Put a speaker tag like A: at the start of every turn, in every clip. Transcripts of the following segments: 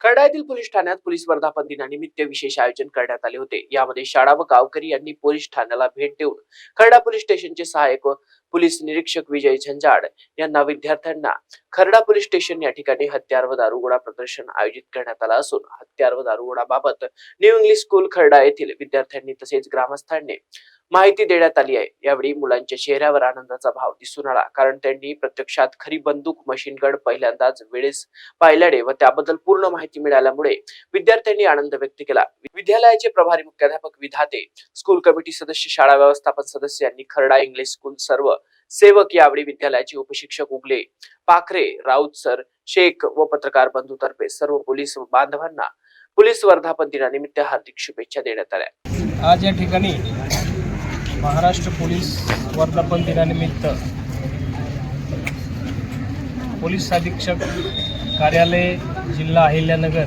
A: खर्डा येथील पोलीस ठाण्यात पोलीस वर्धापन दिनानिमित्त विशेष आयोजन करण्यात आले होते. यामध्ये शाळा व गावकरी यांनी पोलीस ठाण्याला भेट देऊन खर्डा पोलीस स्टेशनचे सहाय्यक व पोलीस निरीक्षक विजय झंजाड यांना विद्यार्थ्यांना खर्डा पोलीस स्टेशन या ठिकाणी हत्यार व दारुगोळा प्रदर्शन आयोजित करण्यात आलं असून हत्यार व दारुगोळाबाबत न्यू इंग्लिश स्कूल खर्डा येथील विद्यार्थ्यांनी तसेच ग्रामस्थांनी माहिती देण्यात आली आहे. यावेळी मुलांच्या चेहऱ्यावर आनंदाचा भाव दिसून आला. कारण त्यांनी प्रत्यक्षात खरी बंदूक मशीनगड पहिल्यांदाच वेळेस पाहिल्याने व त्याबद्दल पूर्ण माहिती मिळाल्यामुळे विद्यार्थ्यांनी आनंद व्यक्त केला. विद्यालयाचे प्रभारी मुख्याध्यापक विधाते स्कूल कमिटी सदस्य शाळा व्यवस्थापन सदस्य यांनी खरडा इंग्लिश स्कूल सर्व सेवक यावेळी विद्यालयाचे उपशिक्षक उगले. पाखरे राऊत सर शेख व पत्रकार बंधूतर्फे सर्व पोलीस बांधवांना पोलीस वर्धापन दिनानिमित्त हार्दिक शुभेच्छा देण्यात आल्या.
B: आज या ठिकाणी महाराष्ट्र पोलीस वर्धापन दिनानिमित्त पोलीस अधीक्षक कार्यालय जिल्हा अहिल्यानगर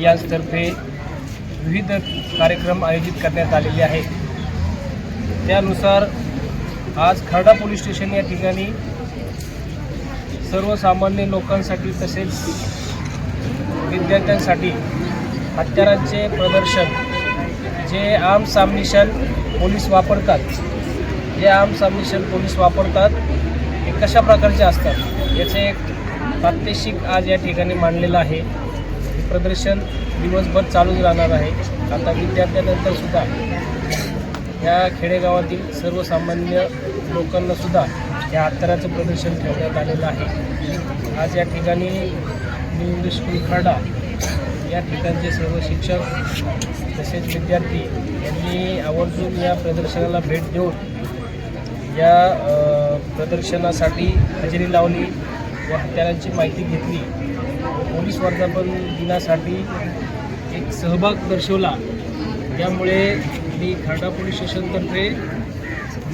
B: यातर्फे विविध कार्यक्रम आयोजित करण्यात आलेले आहेत. त्यानुसार आज खर्डा पोलीस स्टेशन या ठिकाणी सर्वसामान्य लोकांसाठी तसेच विद्यार्थ्यांसाठी हत्यारांचे प्रदर्शन जे आम सामनिशन पोलीस वापरतात जे आम सामनिशन पोलीस वापरतात हे कशा प्रकारचे असतात? याचे एक प्रात्यक्षिक आज या ठिकाणी मांडलेलं आहे. प्रदर्शन दिवसभर चालूच राहणार आहे. आता विद्यार्थ्यानंतरसुद्धा या खेडेगावातील सर्वसामान्य लोकांनासुद्धा या हत्याराचं प्रदर्शन ठेवण्यात आलेलं आहे. आज या ठिकाणी न्यू इंग्लिश स्कूल या ठिकाणचे सर्व शिक्षक तसेच विद्यार्थी यांनी आवर्जून या प्रदर्शनाला भेट देऊन या प्रदर्शनासाठी हजेरी लावली व हत्यारांची माहिती घेतली. पोलीस वर्धापन दिनासाठी एक सहभाग दर्शवला. त्यामुळे मी खर्डा पोलीस स्टेशनतर्फे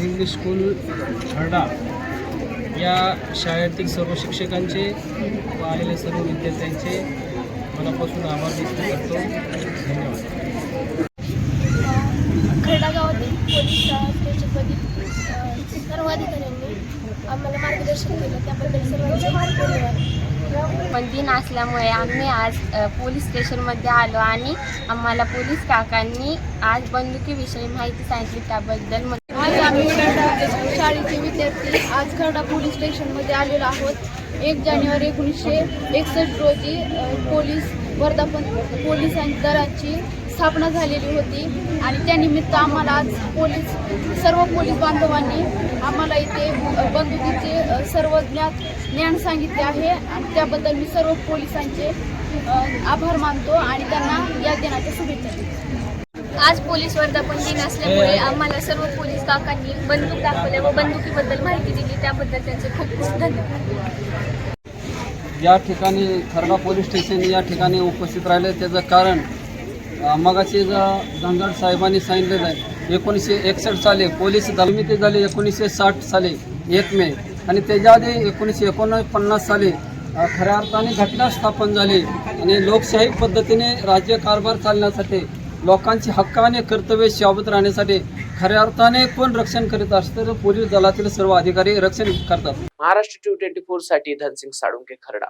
B: इंग्लिश स्कूल खर्डा या शाळेतील सर्व शिक्षकांचे व आलेल्या सर्व विद्यार्थ्यांचे मनापासून आभार व्यक्त करतो. धन्यवाद.
C: खर्डा गावातील पोलीस स्टेशनमधील अ, सर्व अधिकाऱ्यांनी आम्हाला मार्गदर्शन केलं. त्याबद्दल सर्वांचे धन्यवाद.
D: पण दिन असल्यामुळे आम्ही आज पोलीस स्टेशनमध्ये आलो आणि आम्हाला पोलीस काकांनी आज बंदुकीविषयी माहिती सांगितली. त्याबद्दल म-
C: आज आम्ही शाळेचे विद्यार्थी आज खर्डा पोलीस स्टेशनमध्ये आलेलो आहोत. एक जानेवारी एकोणीसशे एकसष्ट रोजी पोलीस वर्धापन पोलीस दलाची स्थापना झालेली होती. आणि त्यानिमित्त आम्हाला आज पोलीस सर्व पोलीस बांधवांनी आम्हाला इथे बंदुकीचे सर्व ज्ञान ज्ञान सांगितले आहे. आणि त्याबद्दल मी सर्व पोलिसांचे आभार मानतो आणि त्यांना या दिनाच्या शुभेच्छा देतो.
D: आज पोलीस वर्धापन दिन असल्यामुळे आम्हाला सर्व पोलीस काकांनी बंदूक दाखवल्या व बंदुकीबद्दल माहिती दिली. त्याबद्दल त्यांचे खूप खूप धन्यवाद.
E: या ठिकाणी खर्डा पोलीस स्टेशन या ठिकाणी उपस्थित राहिले. त्याचं कारण मगाशी ज- धनगड साहेबांनी सांगितलेलं आहे एकोणीसशे एकसष्ट साली पोलीस निर्मिती झाली एकोणीसशे साठ साली एक मे. आणि त्याच्या आधी एकोणीसशे एकोणपन्नास साली खऱ्या अर्थाने घटना स्थापन झाली. आणि लोकशाही पद्धतीने राज्य कारभार चालण्यासाठी लोकांची हक्काने कर्तव्य शाबत राहण्यासाठी खऱ्या अर्थाने कोण रक्षण करीत असतं तर पोलीस दलातील सर्व अधिकारी रक्षण करतात.
A: महाराष्ट्र टू ट्वेंटी फोरसाठी धनसिंग साळुंके खरडा.